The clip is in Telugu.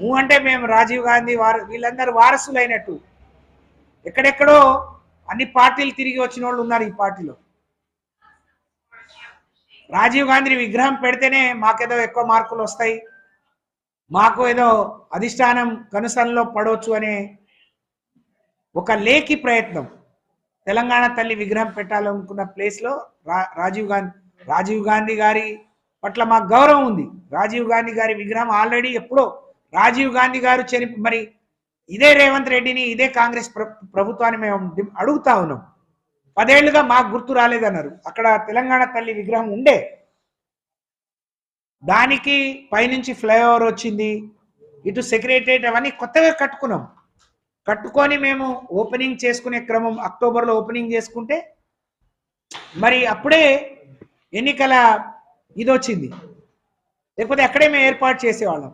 నువ్వు అంటే మేము రాజీవ్ గాంధీ వార వీళ్ళందరూ వారసులైనట్టు. ఎక్కడెక్కడో అన్ని పార్టీలు తిరిగి వచ్చిన వాళ్ళు ఉన్నారు ఈ పార్టీలో. రాజీవ్ గాంధీ విగ్రహం పెడితేనే మాకేదో ఎక్కువ మార్కులు వస్తాయి. మాకు ఏదో అధిష్టానం కనుసనలో పడవచ్చు అనే ఒక లేఖి ప్రయత్నం. తెలంగాణ తల్లి విగ్రహం పెట్టాలనుకున్న ప్లేస్లో రా రాజీవ్ గాంధీ రాజీవ్ గాంధీ గారి పట్ల మాకు గౌరవం ఉంది. రాజీవ్ గాంధీ గారి విగ్రహం ఆల్రెడీ ఎప్పుడో రాజీవ్ గాంధీ గారు చని మరి ఇదే రేవంత్ రెడ్డిని ఇదే కాంగ్రెస్ ప్రభుత్వాన్ని మేము అడుగుతా ఉన్నాం. పదేళ్ళుగా మాకు గుర్తు రాలేదన్నారు. అక్కడ తెలంగాణ తల్లి విగ్రహం ఉండే. దానికి పైనుంచి ఫ్లైఓవర్ వచ్చింది. ఇటు సెక్రటరేట్ అవన్నీ కొత్తగా కట్టుకున్నాం. కట్టుకొని మేము ఓపెనింగ్ చేసుకునే క్రమం అక్టోబర్లో ఓపెనింగ్ చేసుకుంటే మరి అప్పుడే ఎన్నికల ఇది వచ్చింది లేకపోతే అక్కడే మేము ఏర్పాటు చేసేవాళ్ళం.